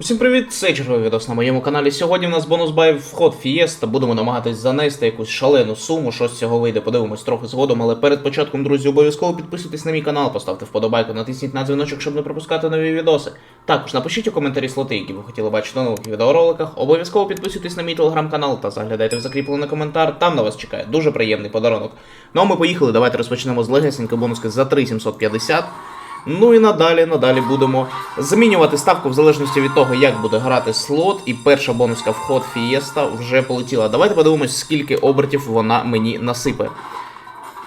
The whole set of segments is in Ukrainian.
Усім привіт, це черговий відос на моєму каналі. Сьогодні в нас бонус бай вход Фієста. Будемо намагатись занести якусь шалену суму. Що з цього вийде, подивимось трохи згодом. Але перед початком, друзі, обов'язково підписуйтесь на мій канал, поставте вподобайку, натисніть на дзвіночок, щоб не пропускати нові відоси. Також напишіть у коментарі слоти, які ви хотіли бачити у нових відеороликах. Обов'язково підписуйтесь на мій телеграм-канал та заглядайте в закріплений коментар. Там на вас чекає дуже приємний подарунок. Ну а ми поїхали. Давайте розпочнемо з легесенької бонуски за 3750. Ну і надалі, надалі будемо змінювати ставку в залежності від того, як буде грати слот. І перша бонуска вход Фієста вже полетіла. Давайте подивимось, скільки обертів вона мені насипе.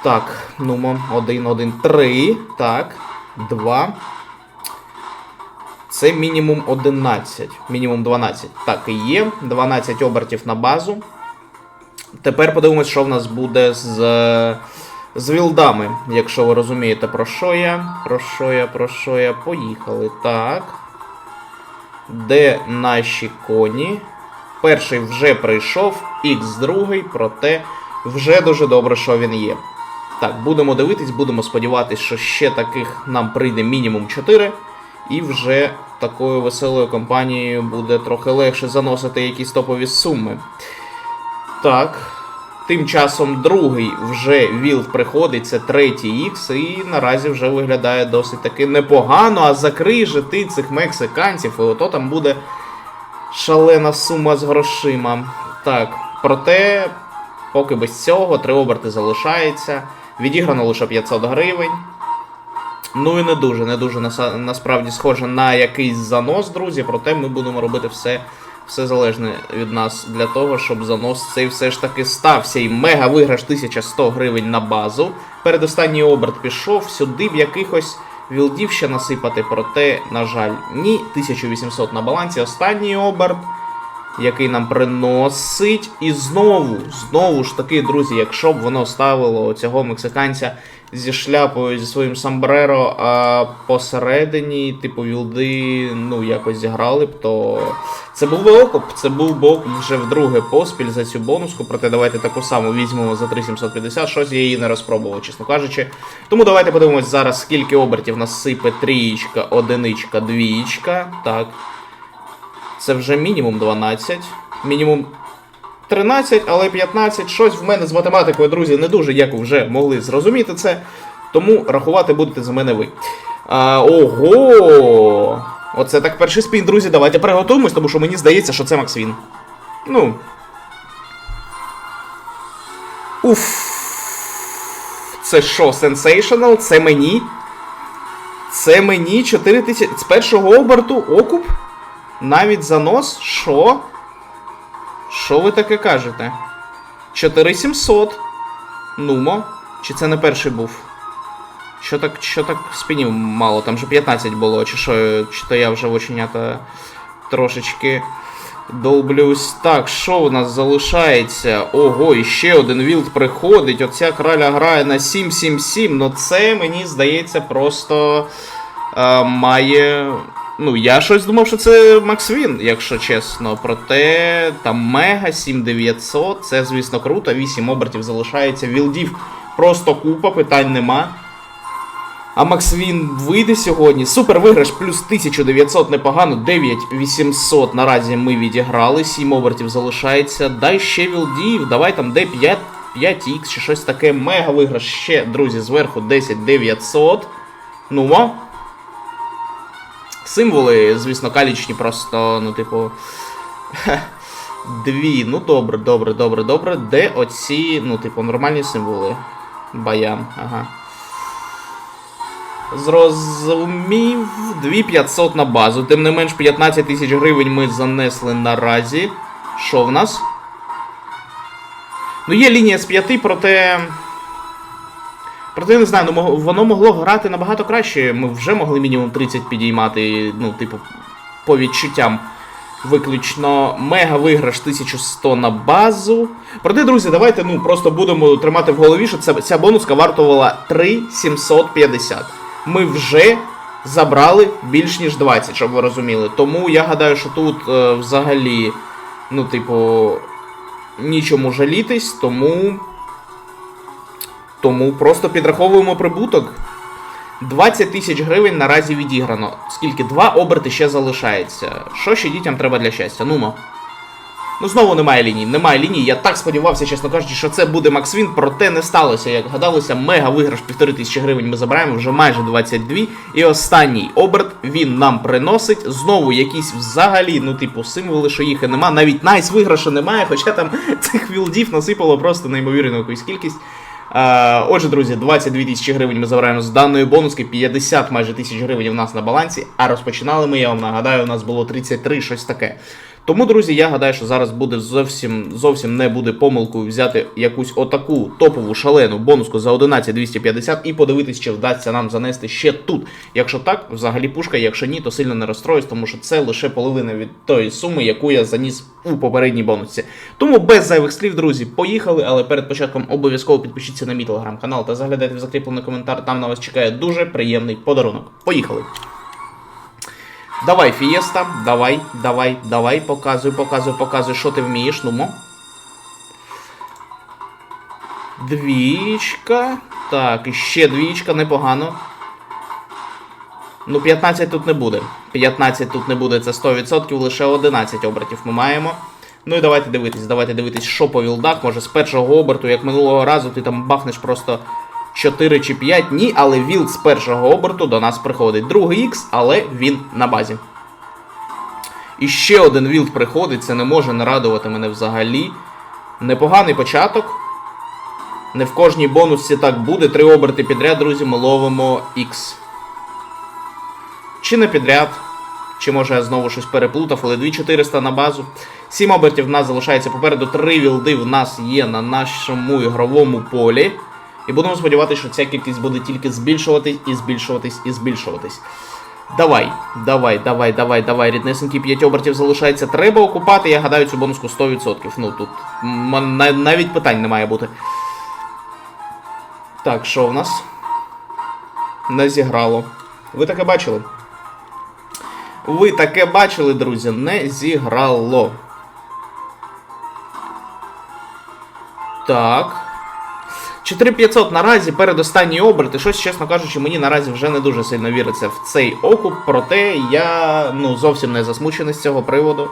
Так, нумо, один, один, три. Так, два. Це мінімум 11. Мінімум 12. Так, і є. 12 обертів на базу. Тепер подивимось, що в нас буде з, з вілдами, якщо ви розумієте, про що я. Про що я, про що я. Поїхали. Так. Де наші коні? Перший вже прийшов, Х другий, проте вже дуже добре, що він є. Так, будемо дивитись, будемо сподіватися, що ще таких нам прийде мінімум 4. І вже такою веселою компанією буде трохи легше заносити якісь топові суми. Так. Тим часом другий вже вілд приходить, це третій ікс, і наразі вже виглядає досить таки непогано, а закрий же ти цих мексиканців, і ото там буде шалена сума з грошима. Так, проте, поки без цього, три оберти залишається. Відіграно лише 500 гривень. Ну і не дуже, не дуже насправді схоже на якийсь занос, друзі, проте ми будемо робити все, все залежне від нас для того, щоб занос цей все ж таки стався. І мега виграш 1100 гривень на базу. Передостанній оберт пішов, сюди б якихось вілдів ще насипати, проте, на жаль, ні. 1800 на балансі. Останній оберт який нам приносить. І знову, знову ж таки, друзі, якщо б воно ставило цього мексиканця зі шляпою, зі своїм самбреро, а посередині, типу, вілди, ну, якось зіграли б, то це був би окоп, це був би окоп вже вдруге поспіль за цю бонуску. Проте давайте таку саму візьмемо за 3750, щось я її не розпробував, чесно кажучи. Тому давайте подивимось зараз, скільки обертів нас сипе трієчка, одиничка, двієчка. Так, це вже мінімум 12. Мінімум 13, але 15. Щось в мене з математикою, друзі, не дуже, як ви вже могли зрозуміти це. Тому рахувати будете за мене ви. А, ого! Оце так перший спін, друзі. Давайте приготуємось, тому що мені здається, що це Максвін. Ну. Уф. Це що, сенсейшнл? Це мені? Це мені 4 тисячі. З першого оберту окуп? Навіть занос? Що? Що ви таке кажете? 4700. Нумо. Чи це не перший був? Що так, що так спінів мало? Там же 15 було, чи що, чи то я вже в оченята трошечки долблюсь. Так, що у нас залишається? Ого, і ще один вілд приходить. Оця краля грає на 7-7-7. Ну це мені здається просто е, має. Ну, я щось думав, що це Максвін, якщо чесно. Проте там Мега 7900, це, звісно, круто. 8 обертів залишається. Вілдів просто купа, питань нема. А Максвін вийде сьогодні. Супер виграш, плюс 1900 непогано, 9800 наразі ми відіграли, 7 обертів залишається. Дай ще вілдів, давай там де 5, 5х чи щось таке. Мега виграш ще, друзі, зверху 10900. Ну, а? Символи, звісно, калічні просто, ну, типу. Дві. Ну добре, добре, добре, добре. Де оці, ну, типу, нормальні символи? Баян, ага. Зрозумів. 2500 на базу. Тим не менш, 15 тисяч гривень ми занесли наразі. Що в нас? Ну, є лінія з 5, проте. Проте я не знаю, ну воно могло грати набагато краще. Ми вже могли мінімум 30 підіймати, ну, типу, по відчуттям. Виключно мега виграш 1100 на базу. Проте, друзі, давайте ну просто будемо тримати в голові, що ця, ця бонуска вартувала 3750. Ми вже забрали більш ніж 20, щоб ви розуміли. Тому я гадаю, що тут е, взагалі, ну, типу, нічому жалітись, тому. Тому просто підраховуємо прибуток. 20 тисяч гривень наразі відіграно. Скільки? Два оберти ще залишається. Що ще дітям треба для щастя? Нумо. Ну, знову немає ліній. Немає ліній. Я так сподівався, чесно кажучи, що це буде Максвін, проте не сталося. Як гадалося, мега виграш півтори тисячі гривень ми забираємо вже майже 22. І останній оберт він нам приносить. Знову якісь взагалі, ну, типу, символи, що їх і нема. Навіть найс виграшу немає, хоча там цих вілдів насипало просто неймовірну якусь кількість. Е, Отже, друзі, 22 тисячі гривень ми забираємо з даної бонуски, 50 майже тисяч гривень у нас на балансі. А розпочинали ми, я вам нагадаю, у нас було 33, щось таке. Тому, друзі, я гадаю, що зараз буде зовсім зовсім не буде помилкою взяти якусь отаку топову шалену бонуску за 11 250 і подивитись, чи вдасться нам занести ще тут. Якщо так, взагалі пушка, якщо ні, то сильно не розстроюсь, тому що це лише половина від тої суми, яку я заніс у попередній бонусці. Тому без зайвих слів, друзі, поїхали. Але перед початком обов'язково підпишіться на мій телеграм-канал та заглядайте в закріплений коментар. Там на вас чекає дуже приємний подарунок. Поїхали! Давай, Фієста, давай, давай, давай, показуй, показуй, показуй, що ти вмієш, нумо. Двічка. Так, ще двічка, непогано. Ну, 15 тут не буде. 15 тут не буде, це 100%, лише 11 обертів ми маємо. Ну і давайте дивитись, давайте дивитись, що по вілдах. Може з першого оберту, як минулого разу, ти там бахнеш просто 4 чи 5. Ні, але вілд з першого оберту до нас приходить. Другий Х, але він на базі. І ще один вілд приходить, це не може не радувати мене взагалі. Непоганий початок. Не в кожній бонусці так буде. Три оберти підряд, друзі, ми ловимо X. Чи не підряд, чи може я знову щось переплутав, але 2400 на базу. 7 обертів в нас залишається попереду. Три вілди в нас є на нашому ігровому полі. І будемо сподіватися, що ця кількість буде тільки збільшуватись і збільшуватись і збільшуватись. Давай, давай, давай, давай, давай, ріднесенькі 5 обертів залишається. Треба окупати, я гадаю, цю бонуску 100%. Ну тут навіть питань не має бути. Так, що в нас? Не зіграло. Ви таке бачили? Ви таке бачили, друзі, не зіграло. Так. 4500 наразі передостанній оберт, і щось, чесно кажучи, мені наразі вже не дуже сильно віриться в цей окуп, проте я ну, зовсім не засмучений з цього приводу.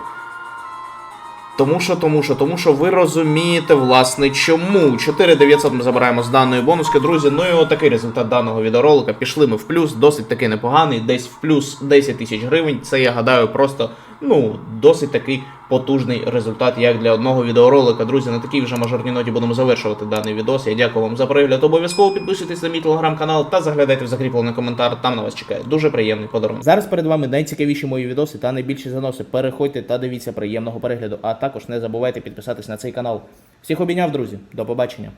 Тому що, тому що, тому що ви розумієте, власне, чому. 4900 ми забираємо з даної бонуски, друзі. Ну і отакий результат даного відеоролика. Пішли ми в плюс, досить таки непоганий, десь в плюс 10 тисяч гривень. Це я гадаю просто ну, досить такий потужний результат, як для одного відеоролика. Друзі, на такій вже мажорній ноті будемо завершувати даний відос. Я дякую вам за перегляд. Обов'язково підписуйтесь на мій телеграм-канал та заглядайте в закріплений коментар. Там на вас чекає дуже приємний подарунок. Зараз перед вами найцікавіші мої відоси та найбільші заноси. Переходьте та дивіться приємного перегляду. А також не забувайте підписатись на цей канал. Всіх обійняв, друзі. До побачення.